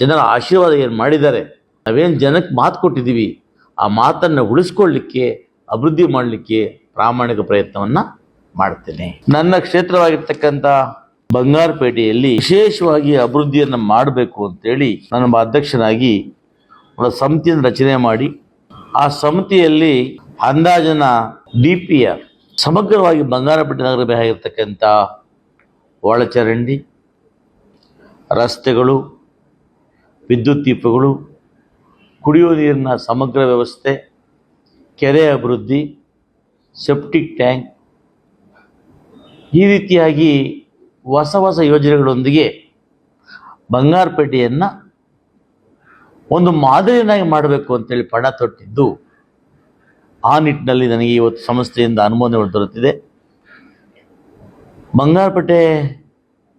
ಜನರ ಆಶೀರ್ವಾದ ಏನು ಮಾಡಿದ್ದಾರೆ? ನಾವೇನು ಜನಕ್ಕೆ ಮಾತು ಕೊಟ್ಟಿದ್ದೀವಿ? ಆ ಮಾತನ್ನು ಉಳಿಸ್ಕೊಳ್ಳಿಕ್ಕೆ, ಅಭಿವೃದ್ಧಿ ಮಾಡಲಿಕ್ಕೆ ಪ್ರಾಮಾಣಿಕ ಪ್ರಯತ್ನವನ್ನು ಮಾಡ್ತೇನೆ. ನನ್ನ ಕ್ಷೇತ್ರವಾಗಿರ್ತಕ್ಕಂಥ ಬಂಗಾರಪೇಟೆಯಲ್ಲಿ ವಿಶೇಷವಾಗಿ ಅಭಿವೃದ್ಧಿಯನ್ನು ಮಾಡಬೇಕು ಅಂತೇಳಿ ನನ್ನ ಅಧ್ಯಕ್ಷನಾಗಿ ಒಂದು ಸಮಿತಿಯನ್ನು ರಚನೆ ಮಾಡಿ, ಆ ಸಮಿತಿಯಲ್ಲಿ ಅಂದಾಜನ ಡಿ ಪಿ ಆರ್ ಸಮಗ್ರವಾಗಿ ಬಂಗಾರಪೇಟೆ ನಗರ ಬೇಕಾಗಿರ್ತಕ್ಕಂಥ ಒಳಚರಂಡಿ ರಸ್ತೆಗಳು ವಿದ್ಯುತ್ ದೀಪಗಳು, ಕುಡಿಯುವ ನೀರಿನ ಸಮಗ್ರ ವ್ಯವಸ್ಥೆ, ಕೆರೆ ಅಭಿವೃದ್ಧಿ ಸೆಪ್ಟಿಕ್ ಟ್ಯಾಂಕ್ ಈ ರೀತಿಯಾಗಿ ಹೊಸ ಹೊಸ ಯೋಜನೆಗಳೊಂದಿಗೆ ಬಂಗಾರಪೇಟೆಯನ್ನು ಒಂದು ಮಾದರಿಯನ್ನಾಗಿ ಮಾಡಬೇಕು ಅಂತೇಳಿ ಪಣ ತೊಟ್ಟಿದ್ದು, ಆ ನಿಟ್ಟಿನಲ್ಲಿ ನನಗೆ ಇವತ್ತು ಸಂಸ್ಥೆಯಿಂದ ಅನುಮೋದನೆ ದೊರೆತಿದೆ. ಬಂಗಾರಪೇಟೆ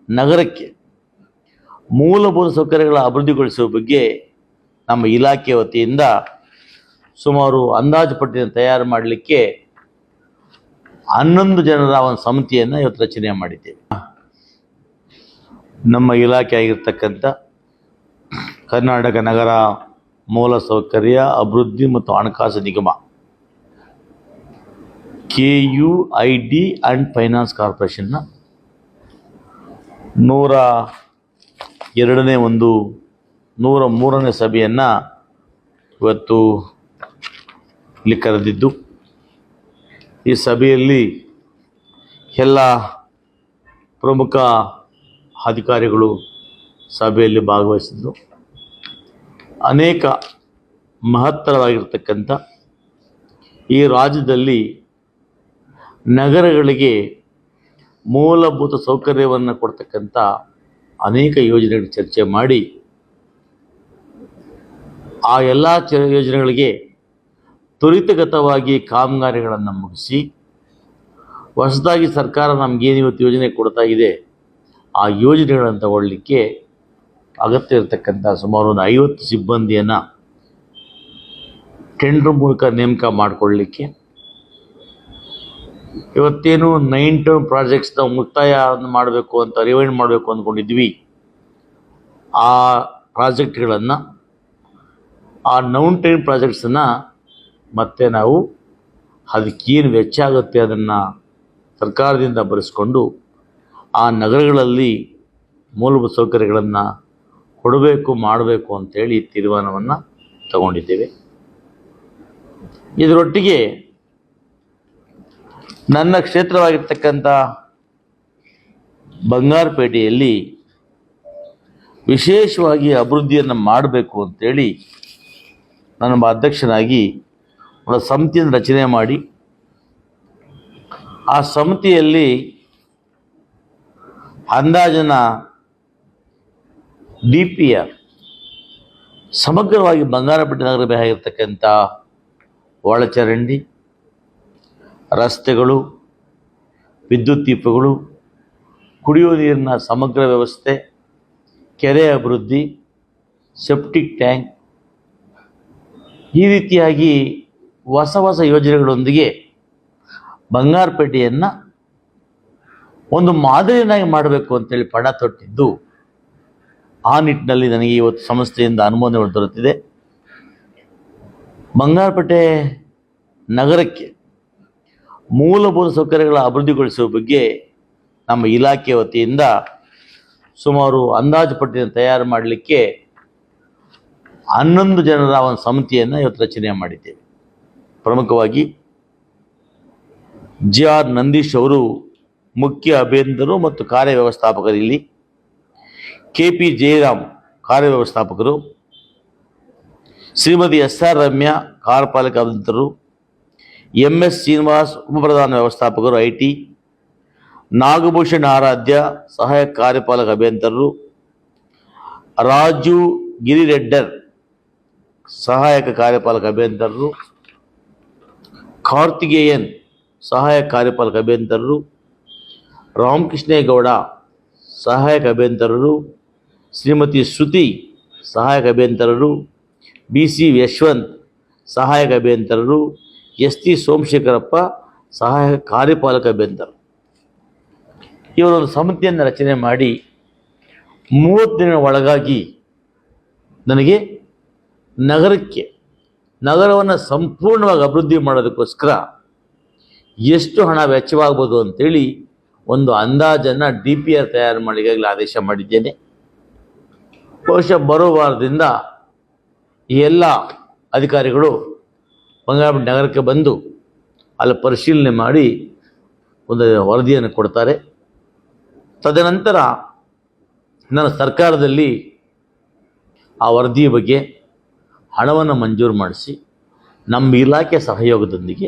ನಗರಕ್ಕೆ ಮೂಲಭೂತ ಸೌಕರ್ಯಗಳ ಅಭಿವೃದ್ಧಿಗೊಳಿಸುವ ಬಗ್ಗೆ ನಮ್ಮ ಇಲಾಖೆ ವತಿಯಿಂದ ಸುಮಾರು ಅಂದಾಜು ಪಟ್ಟಿಯನ್ನು ತಯಾರು ಮಾಡಲಿಕ್ಕೆ ಹನ್ನೊಂದು ಜನರ ಒಂದು ಸಮಿತಿಯನ್ನು ಇವತ್ತು ರಚನೆ ಮಾಡಿದ್ದೇವೆ. ನಮ್ಮ ಇಲಾಖೆ ಆಗಿರ್ತಕ್ಕಂಥ ಕರ್ನಾಟಕ ನಗರ ಮೂಲಸೌಕರ್ಯ ಅಭಿವೃದ್ಧಿ ಮತ್ತು ಹಣಕಾಸು ನಿಗಮ K U I D and finance ಕಾರ್ಪೊರೇಷನ್ನ ನೂರ ಎರಡನೇ ಒಂದು ನೂರ ಮೂರನೇ ಸಭೆಯನ್ನು ಇವತ್ತು ಇಲ್ಲಿ ಕರೆದಿದ್ದು. ಈ ಸಭೆಯಲ್ಲಿ ಎಲ್ಲ ಪ್ರಮುಖ ಅಧಿಕಾರಿಗಳು ಸಭೆಯಲ್ಲಿ ಭಾಗವಹಿಸಿದ್ದು ಅನೇಕ ಮಹತ್ತರವಾಗಿರ್ತಕ್ಕಂಥ ಈ ರಾಜ್ಯದಲ್ಲಿ ನಗರಗಳಿಗೆ ಮೂಲಭೂತ ಸೌಕರ್ಯವನ್ನು ಕೊಡ್ತಕ್ಕಂಥ ಅನೇಕ ಯೋಜನೆಗಳ ಚರ್ಚೆ ಮಾಡಿ ಆ ಎಲ್ಲ ಯೋಜನೆಗಳಿಗೆ ತ್ವರಿತಗತವಾಗಿ ಕಾಮಗಾರಿಗಳನ್ನು ಮುಗಿಸಿ ಹೊಸದಾಗಿ ಸರ್ಕಾರ ನಮಗೇನು ಇವತ್ತು ಯೋಜನೆ ಕೊಡ್ತಾ ಇದೆ, ಆ ಯೋಜನೆಗಳನ್ನು ತಗೊಳ್ಳಿಕ್ಕೆ ಅಗತ್ಯ ಇರತಕ್ಕಂಥ ಸುಮಾರು ಒಂದು ಐವತ್ತು ಸಿಬ್ಬಂದಿಯನ್ನು ಟೆಂಡ್ರ್ ಮೂಲಕ ನೇಮಕ ಮಾಡಿಕೊಳ್ಳಲಿಕ್ಕೆ ಇವತ್ತೇನು ನೈನ್ ಟರ್ಮ್ ಪ್ರಾಜೆಕ್ಟ್ಸ್ ನಾವು ಮುಕ್ತಾಯ ಮಾಡಬೇಕು ಅಂತ ರಿವೈಂಡ್ ಮಾಡಬೇಕು ಅಂದ್ಕೊಂಡಿದ್ವಿ. ಆ ಪ್ರಾಜೆಕ್ಟ್ಗಳನ್ನು ಆ ನೌನ್ ಟೈಮ್ ಪ್ರಾಜೆಕ್ಟ್ಸನ್ನು ಮತ್ತೆ ನಾವು ಅದಕ್ಕೇನು ವೆಚ್ಚ ಆಗುತ್ತೆ ಅದನ್ನು ಸರ್ಕಾರದಿಂದ ಬರೆಸ್ಕೊಂಡು ಆ ನಗರಗಳಲ್ಲಿ ಮೂಲಭೂತ ಸೌಕರ್ಯಗಳನ್ನು ಕೊಡಬೇಕು, ಮಾಡಬೇಕು ಅಂತೇಳಿ ತೀರ್ಮಾನವನ್ನು ತಗೊಂಡಿದ್ದೇವೆ. ಇದರೊಟ್ಟಿಗೆ ನನ್ನ ಕ್ಷೇತ್ರವಾಗಿರ್ತಕ್ಕಂಥ ಬಂಗಾರಪೇಟೆಯಲ್ಲಿ ವಿಶೇಷವಾಗಿ ಅಭಿವೃದ್ಧಿಯನ್ನು ಮಾಡಬೇಕು ಅಂತೇಳಿ ನನ್ನ ಅಧ್ಯಕ್ಷನಾಗಿ ಒಂದು ಸಮಿತಿಯನ್ನು ರಚನೆ ಮಾಡಿ, ಆ ಸಮಿತಿಯಲ್ಲಿ ಅಂದಾಜನ ಡಿ ಪಿ ಆರ್ ಸಮಗ್ರವಾಗಿ ಬಂಗಾರಪೇಟೆ ನಗರ ಬೇಕಾಗಿರ್ತಕ್ಕಂಥ ಒಳಚರಂಡಿ ರಸ್ತೆಗಳು, ವಿದ್ಯುತ್ ದೀಪಗಳು, ಕುಡಿಯುವ ನೀರಿನ ಸಮಗ್ರ ವ್ಯವಸ್ಥೆ, ಕೆರೆ ಅಭಿವೃದ್ಧಿ ಸೆಪ್ಟಿಕ್ ಟ್ಯಾಂಕ್ ಈ ರೀತಿಯಾಗಿ ಹೊಸ ಹೊಸ ಯೋಜನೆಗಳೊಂದಿಗೆ ಬಂಗಾರಪೇಟೆಯನ್ನು ಒಂದು ಮಾದರಿಯನ್ನಾಗಿ ಮಾಡಬೇಕು ಅಂತೇಳಿ ಪಣ ತೊಟ್ಟಿದ್ದು, ಆ ನಿಟ್ಟಿನಲ್ಲಿ ನನಗೆ ಇವತ್ತು ಸಂಸ್ಥೆಯಿಂದ ಅನುಮೋದನೆ ದೊರೆತಿದೆ. ಬಂಗಾರಪೇಟೆ ನಗರಕ್ಕೆ ಮೂಲಭೂತ ಸೌಕರ್ಯಗಳ ಅಭಿವೃದ್ಧಿಗೊಳಿಸುವ ಬಗ್ಗೆ ನಮ್ಮ ಇಲಾಖೆ ವತಿಯಿಂದ ಸುಮಾರು ಅಂದಾಜು ಪಟ್ಟಿಯನ್ನು ತಯಾರು ಮಾಡಲಿಕ್ಕೆ ಹನ್ನೊಂದು ಜನರ ಒಂದು ಸಮಿತಿಯನ್ನು ಇವತ್ತು ರಚನೆ ಮಾಡಿದ್ದೇವೆ. ಪ್ರಮುಖವಾಗಿ ಜಿ ಆರ್ ನಂದೀಶ್ ಅವರು ಮುಖ್ಯ ಅಭಿಯಂತರು ಮತ್ತು ಕಾರ್ಯವ್ಯವಸ್ಥಾಪಕರು ಇಲ್ಲಿ. ಕೆ ಪಿ ಜಯರಾಮ್ ಕಾರ್ಯವ್ಯವಸ್ಥಾಪಕರು. ಶ್ರೀಮತಿ ಎಸ್ ಆರ್ ರಮ್ಯಾ ಕಾರ್ಪಾಲಿಕ ಅಭಿಯಂತರು ಎಂ ಎಸ್ ಶ್ರೀನಿವಾಸ್ ಉಪಪ್ರಧಾನ ವ್ಯವಸ್ಥಾಪಕರು, ಐ ಟಿ ನಾಗಭೂಷಣ್ ಆರಾಧ್ಯ, ಸಹಾಯಕ ಕಾರ್ಯಪಾಲಕ ಅಭಿಯಂತರರು, ರಾಜು ಗಿರಿರೆಡ್ಡರ್, ಸಹಾಯಕ ಕಾರ್ಯಪಾಲಕ ಅಭಿಯಂತರರು, ಕಾರ್ತಿಕೇಯನ್, ಸಹಾಯಕ ಕಾರ್ಯಪಾಲಕ ಅಭಿಯಂತರರು, ರಾಮಕೃಷ್ಣೇಗೌಡ, ಸಹಾಯಕ ಅಭಿಯಂತರರು, ಶ್ರೀಮತಿ ಶ್ರುತಿ, ಸಹಾಯಕ ಅಭಿಯಂತರರು, ಬಿ ಸಿ ಯಶವಂತ್, ಸಹಾಯಕ ಅಭಿಯಂತರರು ಎಸ್ ಟಿ ಸೋಮಶೇಖರಪ್ಪ ಸಹಾಯಕ ಕಾರ್ಯಪಾಲಕ ಬೆಂದರು. ಇವರೊಂದು ಸಮಿತಿಯನ್ನು ರಚನೆ ಮಾಡಿ ಮೂವತ್ತು ದಿನ ಒಳಗಾಗಿ ನನಗೆ ನಗರಕ್ಕೆ, ನಗರವನ್ನು ಸಂಪೂರ್ಣವಾಗಿ ಅಭಿವೃದ್ಧಿ ಮಾಡೋದಕ್ಕೋಸ್ಕರ ಎಷ್ಟು ಹಣ ವೆಚ್ಚವಾಗ್ಬೋದು ಅಂತೇಳಿ ಒಂದು ಅಂದಾಜನ್ನು ಡಿ ಪಿ ಆರ್ ತಯಾರು ಮಾಡಿ ಆದೇಶ ಮಾಡಿದ್ದೇನೆ. ಬಹುಶಃ ಬರೋ ವಾರದಿಂದ ಎಲ್ಲ ಅಧಿಕಾರಿಗಳು ಬಂಗಾರಪೇಟೆ ನಗರಕ್ಕೆ ಬಂದು ಅಲ್ಲಿ ಪರಿಶೀಲನೆ ಮಾಡಿ ಒಂದು ವರದಿಯನ್ನು ಕೊಡ್ತಾರೆ. ತದನಂತರ ನನ್ನ ಸರ್ಕಾರದಲ್ಲಿ ಆ ವರದಿಯ ಬಗ್ಗೆ ಹಣವನ್ನು ಮಂಜೂರು ಮಾಡಿಸಿ ನಮ್ಮ ಇಲಾಖೆ ಸಹಯೋಗದೊಂದಿಗೆ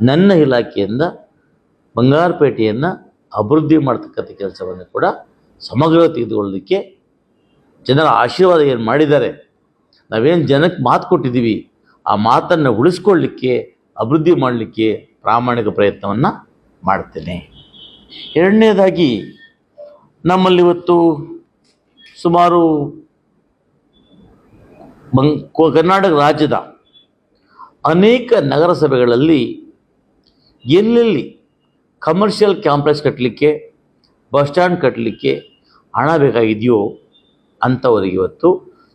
ನನ್ನ ಇಲಾಖೆಯಿಂದ ಬಂಗಾರಪೇಟೆಯನ್ನು ಅಭಿವೃದ್ಧಿ ಮಾಡ್ತಕ್ಕಂಥ ಕೆಲಸವನ್ನು ಕೂಡ ಸಮಗ್ರ ತೆಗೆದುಕೊಳ್ಳೋದಕ್ಕೆ ಜನರ ಆಶೀರ್ವಾದ ಏನು ಮಾಡಿದ್ದಾರೆ. ನಾವೇನು ಜನಕ್ಕೆ ಮಾತು ಕೊಟ್ಟಿದ್ದೀವಿ. ಆ ಮಾತನ್ನು ಉಳಿಸ್ಕೊಳ್ಳಿಕ್ಕೆ, ಅಭಿವೃದ್ಧಿ ಮಾಡಲಿಕ್ಕೆ ಪ್ರಾಮಾಣಿಕ ಪ್ರಯತ್ನವನ್ನು ಮಾಡ್ತೇನೆ. ಎರಡನೇದಾಗಿ, ನಮ್ಮಲ್ಲಿ ಇವತ್ತು ಸುಮಾರು ಬಂಗ್ ಕರ್ನಾಟಕ ರಾಜ್ಯದ ಅನೇಕ ನಗರಸಭೆಗಳಲ್ಲಿ ಎಲ್ಲೆಲ್ಲಿ ಕಮರ್ಷಿಯಲ್ ಕ್ಯಾಂಪ್ಲೆಕ್ಸ್ ಕಟ್ಟಲಿಕ್ಕೆ ಬಸ್ ಸ್ಟ್ಯಾಂಡ್ ಕಟ್ಟಲಿಕ್ಕೆ ಹಣ ಬೇಕಾಗಿದೆಯೋ ಅಂಥವರಿಗೆ ಇವತ್ತು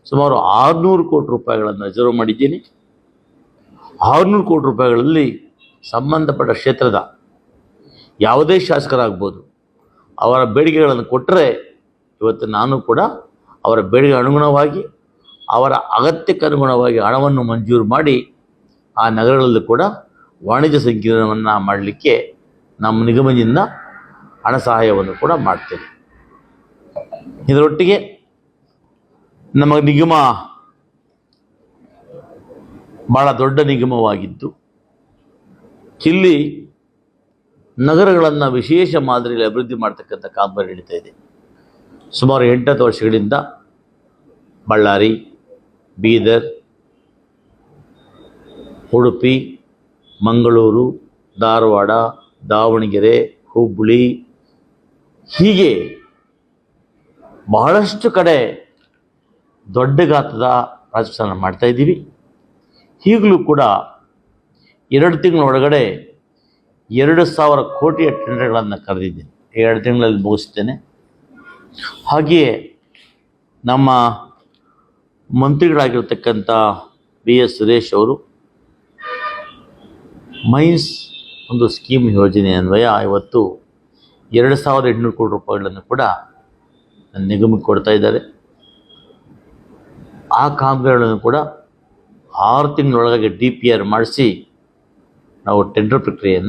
ಸುಮಾರು ಆರುನೂರು ಕೋಟಿ ರೂಪಾಯಿಗಳನ್ನು ರಿಸರ್ವ್ ಮಾಡಿದ್ದೀನಿ. ಆರುನೂರು ಕೋಟಿ ರೂಪಾಯಿಗಳಲ್ಲಿ ಸಂಬಂಧಪಟ್ಟ ಕ್ಷೇತ್ರದ ಯಾವುದೇ ಶಾಸಕರಾಗ್ಬೋದು, ಅವರ ಬೇಡಿಕೆಗಳನ್ನು ಕೊಟ್ಟರೆ ಇವತ್ತು ನಾನು ಕೂಡ ಅವರ ಬೇಡಿಕೆ ಅನುಗುಣವಾಗಿ, ಅವರ ಅಗತ್ಯಕ್ಕೆ ಅನುಗುಣವಾಗಿ ಹಣವನ್ನು ಮಂಜೂರು ಮಾಡಿ ಆ ನಗರಗಳಲ್ಲೂ ಕೂಡ ವಾಣಿಜ್ಯ ಸಂಕೀರ್ಣವನ್ನು ಮಾಡಲಿಕ್ಕೆ ನಮ್ಮ ನಿಗಮದಿಂದ ಹಣ ಸಹಾಯವನ್ನು ಕೂಡ ಮಾಡ್ತೇನೆ. ಇದರೊಟ್ಟಿಗೆ ನಮ್ಮ ನಿಗಮ ಭಾಳ ದೊಡ್ಡ ನಿಗಮವಾಗಿದ್ದು. ಇಲ್ಲಿ ನಗರಗಳನ್ನು ವಿಶೇಷ ಮಾದರಿಯಲ್ಲಿ ಅಭಿವೃದ್ಧಿ ಮಾಡ್ತಕ್ಕಂಥ ಕಾಮಗಾರಿ ನಡೀತಾ ಇದೆ. ಸುಮಾರು ಎಂಟತ್ತು ವರ್ಷಗಳಿಂದ ಬಳ್ಳಾರಿ, ಬೀದರ್, ಉಡುಪಿ, ಮಂಗಳೂರು, ಧಾರವಾಡ, ದಾವಣಗೆರೆ ಹುಬ್ಬಳ್ಳಿ ಹೀಗೆ ಬಹಳಷ್ಟು ಕಡೆ ದೊಡ್ಡ ಗಾತ್ರದ ರಾಜಸ್ಥಾನ ಮಾಡ್ತಾ ಇದ್ದೀವಿ. ಈಗಲೂ ಕೂಡ ಎರಡು ತಿಂಗಳ ಒಳಗಡೆ ಎರಡು ಸಾವಿರ ಕೋಟಿಯ ಟೆಂಡರ್ಗಳನ್ನು ಕರೆದಿದ್ದೇನೆ. ಎರಡು ತಿಂಗಳಲ್ಲಿ ಮುಗಿಸ್ತೇನೆ. ಹಾಗೆಯೇ ನಮ್ಮ ಮಂತ್ರಿಗಳಾಗಿರ್ತಕ್ಕಂಥ ಬಿ ಎಸ್ ಸುರೇಶ್ ಅವರು ಮೈನ್ಸ್ ಒಂದು ಸ್ಕೀಮ್ ಯೋಜನೆ ಅನ್ವಯ ಇವತ್ತು ಎರಡು ಸಾವಿರದ ಎಂಟುನೂರು ಕೋಟಿ ರೂಪಾಯಿಗಳನ್ನು ಕೂಡ ನಿಗಮಕ್ಕೆ ಕೊಡ್ತಾ ಇದ್ದಾರೆ. ಆ ಕಾಮಗಾರಿಗಳನ್ನು ಕೂಡ ಆರು ತಿಂಗಳೊಳಗಾಗಿ ಡಿ ಪಿ ಆರ್ ಮಾಡಿಸಿ ನಾವು ಟೆಂಡರ್ ಪ್ರಕ್ರಿಯೆಯನ್ನು